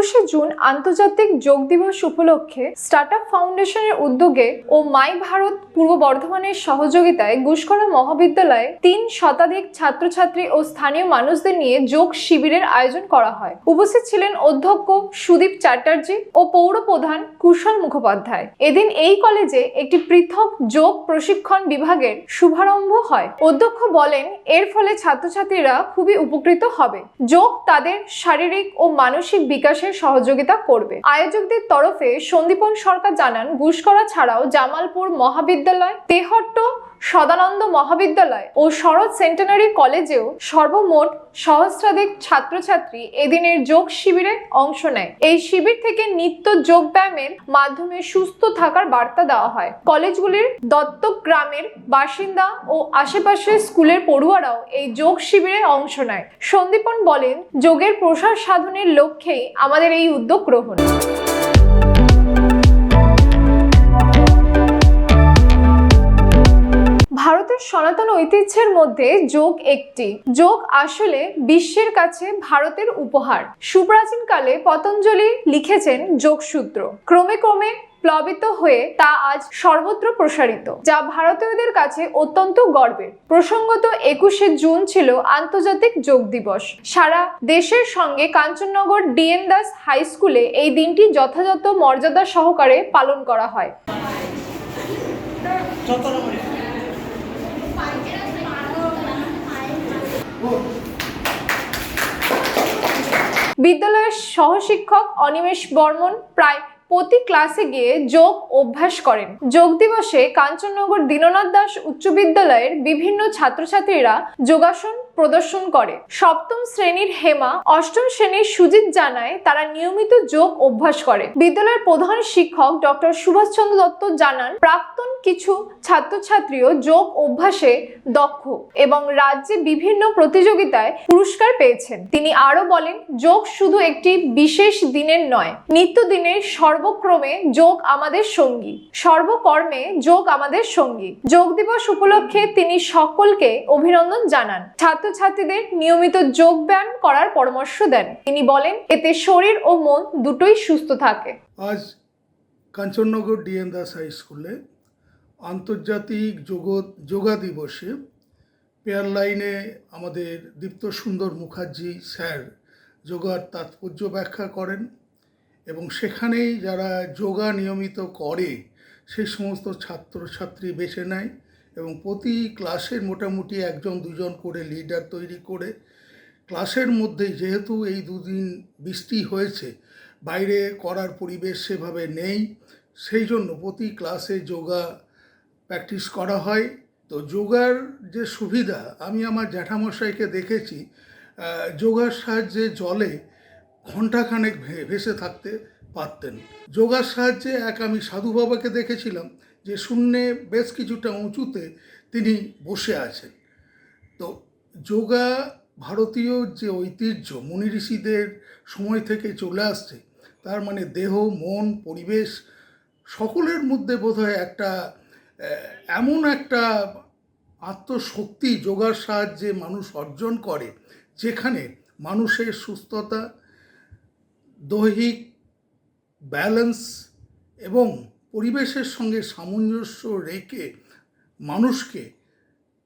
একুশে জুন আন্তর্জাতিক যোগ দিবস উপলক্ষে স্টার্টআপ ফাউন্ডেশনের উদ্যোগে ও মাই ভারত পূর্ব বর্ধমানের সহযোগিতায় গুসকরা মহাবিদ্যালয়ে তিন শতাধিক ছাত্রছাত্রী ও স্থানীয় মানুষদের নিয়ে যোগ শিবিরের আয়োজন করা হয়। উপস্থিত ছিলেন অধ্যক্ষ সুদীপ চ্যাটার্জি ও পৌর প্রধান কুশল মুখোপাধ্যায়। এদিন এই কলেজে একটি পৃথক যোগ প্রশিক্ষণ বিভাগের শুভারম্ভ হয়। অধ্যক্ষ বলেন, এর ফলে ছাত্রছাত্রীরা খুবই উপকৃত হবে। যোগ তাদের শারীরিক ও মানসিক বিকাশের সহযোগিতা করবে। আয়োজকদের তরফে সন্দীপন সরকার জানান গুসকরা ছাড়াও জামালপুর মহাবিদ্যালয় তেহট্ট সদানন্দ মহাবিদ্যালয় ও শরৎ সেন্টেনারি কলেজেও সর্বমোট সহস্রাধিক ছাত্রছাত্রী এদিনের যোগ শিবিরে অংশ নেয়। এই শিবির থেকে নিত্য যোগ ব্যায়ামের মাধ্যমে সুস্থ থাকার বার্তা দেওয়া হয়। কলেজগুলির দত্তক গ্রামের বাসিন্দা ও আশেপাশের স্কুলের পড়ুয়ারাও এই যোগ শিবিরে অংশ নেয়। সন্দীপন বলেন, যোগের প্রসার সাধনের লক্ষ্যেই আমাদের এই উদ্যোগ গ্রহণ। সনাতন ঐতিহ্যের মধ্যে যোগ একটি। যোগ আসলে বিশ্বের কাছে ভারতের উপহার। সুপ্রাচীনকালে পতঞ্জলি লিখেছেন যোগসূত্র। ক্রমে ক্রমে প্লাবিত হয়ে তা আজ সর্বত্র প্রসারিত, যা ভারতীয়দের কাছে অত্যন্ত গর্বের। প্রসঙ্গত একুশে জুন ছিল আন্তর্জাতিক যোগ দিবস। সারা দেশের সঙ্গে কাঞ্চননগর ডিএন দাস হাই স্কুলে এই দিনটি যথাযথ মর্যাদা সহকারে পালন করা হয়। বিদ্যালয়ের সহশিক্ষক অনিমেষ বর্মন প্রায় প্রতি ক্লাসে গিয়ে যোগ অভ্যাস করেন। যোগ দিবসে কাঞ্চননগর দীননাথ দাস উচ্চ বিদ্যালয়ের বিভিন্ন ছাত্রছাত্রীরা যোগাসন প্রদর্শন করে। সপ্তম শ্রেণির হেমা অষ্টম শ্রেণির সুজিত জানায় তারা নিয়মিত যোগ অভ্যাস করে। বিদ্যালয়ের প্রধান শিক্ষক ডক্টর সুভাষচন্দ্র দত্ত জানান, প্রাক্তন কিছু ছাত্রছাত্রীও যোগ অভ্যাসে দক্ষ এবং রাজ্যে বিভিন্ন প্রতিযোগিতায় পুরস্কার পেয়েছেন। তিনি আরও বলেন, যোগ শুধু একটি বিশেষ দিনের নয়, নিত্যদিনের সর্বক্রমে যোগ আমাদের সঙ্গী। সর্বকর্মে যোগ আমাদের সঙ্গী। যোগ দিবস উপলক্ষে তিনি সকলকে অভিনন্দন জানান। ছাত্রছাত্রীদের নিয়মিত যোগ ব্যায়াম করার পরামর্শ দেন। তিনি বলেন, এতে শরীর ও মন দুটোই সুস্থ থাকে। আজ কাঞ্চননগর ডিএন দাস হাই স্কুলে আন্তর্জাতিক যোগ, যোগা দিবসে পেয়ার লাইনে আমাদের দীপ্ত সুন্দর মুখার্জি স্যার যোগার তাৎপর্য ব্যাখ্যা করেন এবং সেখানেই যারা যোগা নিয়মিত করে সেই সমস্ত ছাত্রছাত্রী বেছে নেয়। এবং প্রতি ক্লাসের মোটামুটি একজন, দুজন করে লিডার তৈরি করে ক্লাসের মধ্যে যেহেতু এই দুদিন বৃষ্টি হয়েছে, বাইরে করার পরিবেশ সেভাবে নেই, সেই জন্য প্রতি ক্লাসে যোগা প্র্যাকটিস করা হয়। তো যোগার যে সুবিধা, আমি আমার জ্যাঠামশাইকে দেখেছি যোগার সাহায্যে জলে ঘণ্টাখানেক ভেসে থাকতে পারতেন। যোগার সাহায্যে এক আমি সাধু বাবাকে দেখেছিলাম যে শূন্যে বেশ কিছুটা উঁচুতে তিনি বসে আছেন। তো যোগা ভারতীয় যে ঐতিহ্য, মুনি ঋষিদের সময় থেকে চলে আসছে, তার মানে দেহ, মন, পরিবেশ সকলের মধ্যে বোধহয় একটা এমন একটা আত্মশক্তি যোগার সাহায্যে মানুষ অর্জন করে, যেখানে মানুষের সুস্থতা, দৈহিক ব্যালেন্স এবং পরিবেশের সঙ্গে সামঞ্জস্য রেখে মানুষকে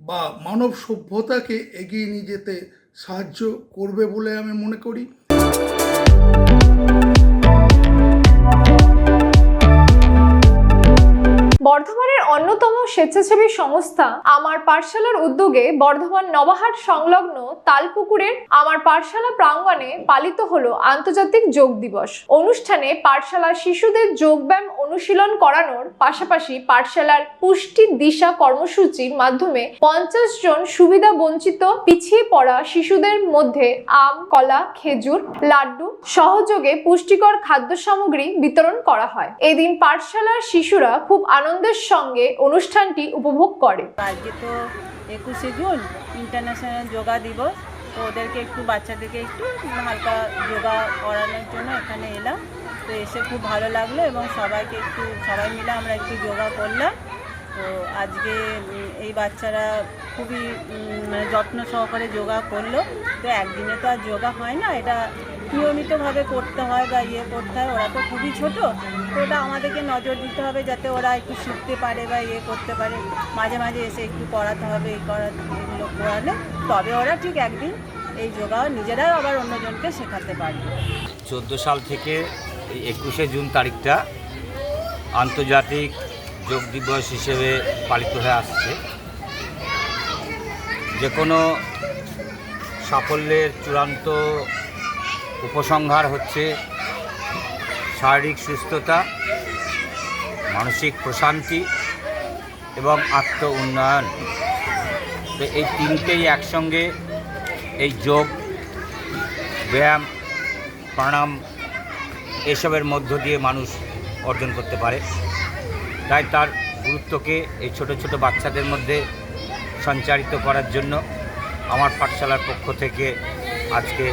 বা মানব সভ্যতাকে এগিয়ে নিয়ে যেতে সাহায্য করবে বলে আমি মনে করি। বর্ধমানের অন্যতম স্বেচ্ছাসেবী সংস্থা আমার পাঠশালার উদ্যোগে বর্ধমান নবাহাট সংলগ্ন তালপুকুরের আমার পাঠশালা প্রাঙ্গণে পালিত হলো আন্তর্জাতিক যোগ দিবস। অনুষ্ঠানে পাঠশালার শিশুদের যোগব্যায়াম অনুশীলন করানোর পাশাপাশি পাঠশালার পুষ্টি দিশা কর্মসূচির মাধ্যমে পঞ্চাশ জন সুবিধা বঞ্চিত পিছিয়ে পড়া শিশুদের মধ্যে আম, কলা, খেজুর, লাড্ডু সহযোগে পুষ্টিকর খাদ্য সামগ্রী বিতরণ করা হয়। এদিন পাঠশালার শিশুরা খুব আনন্দের সঙ্গে অনুষ্ঠানটি উপভোগ করে আজকে তো একুশে জুন ইন্টারন্যাশনাল যোগা দিবস। তো ওদেরকে একটু, বাচ্চাদেরকে একটু হালকা যোগা করানোর জন্য এখানে এলাম। তো এসে খুব ভালো লাগল এবং সবাইকে একটু, সবাই মিলে আমরা একটু যোগা করলাম। তো আজকে এই বাচ্চারা খুবই মানে যত্ন সহকারে যোগা করল। তো একদিনে তো আর যোগা হয় না, এটা নিয়মিতভাবে করতে হয় বা ইয়ে করতে হয়, ওরা তো খুবই ছোট। তো ওটা আমাদেরকে নজর দিতে হবে যাতে ওরা একটু শিখতে পারে বা ইয়ে করতে পারে। মাঝে মাঝে এসে একটু করাতে হবে, এই করা, এগুলো করালে তবে ওরা ঠিক একদিন এই যোগা নিজেরাও আবার অন্যজনকে শেখাতে পারবে। চোদ্দ সাল থেকে একুশে জুন তারিখটা আন্তর্জাতিক যোগ দিবস হিসেবে পালিত হয়ে আসছে। যে কোনো সাফল্যের চূড়ান্ত উপসংহার হচ্ছে শারীরিক সুস্থতা, মানসিক প্রশান্তি এবং আত্ম উন্নয়ন। তো এই তিনটেই একসঙ্গে এই যোগ, ব্যায়াম, প্রাণায়াম এসবের মধ্য দিয়ে মানুষ অর্জন করতে পারে। তাই তার গুরুত্বকে এই ছোট ছোট বাচ্চাদের মধ্যে সঞ্চারিত করার জন্য আমার পাঠশালার পক্ষ থেকে আজকে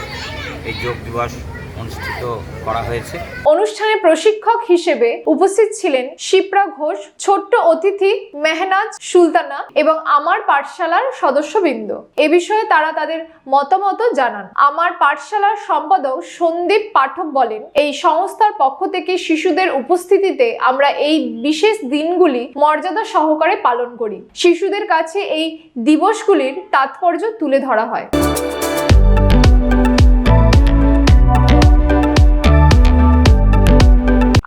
এই যোগ দিবস অনুষ্ঠিত করা হয়েছে। অনুষ্ঠানে প্রশিক্ষক হিসেবে উপস্থিত ছিলেন শিপ্রা ঘোষ, ছোট্ট অতিথি মেহনাজ সুলতানা এবং আমার পাঠশালার সদস্যবৃন্দ। এ বিষয়ে তারা তাদের মতামত জানান। আমার পাঠশালার সম্পাদক সন্দীপ পাঠক বলেন, এই সংস্থার পক্ষ থেকে শিশুদের উপস্থিতিতে আমরা এই বিশেষ দিনগুলি মর্যাদা সহকারে পালন করি। শিশুদের কাছে এই দিবসগুলির তাৎপর্য তুলে ধরা হয়।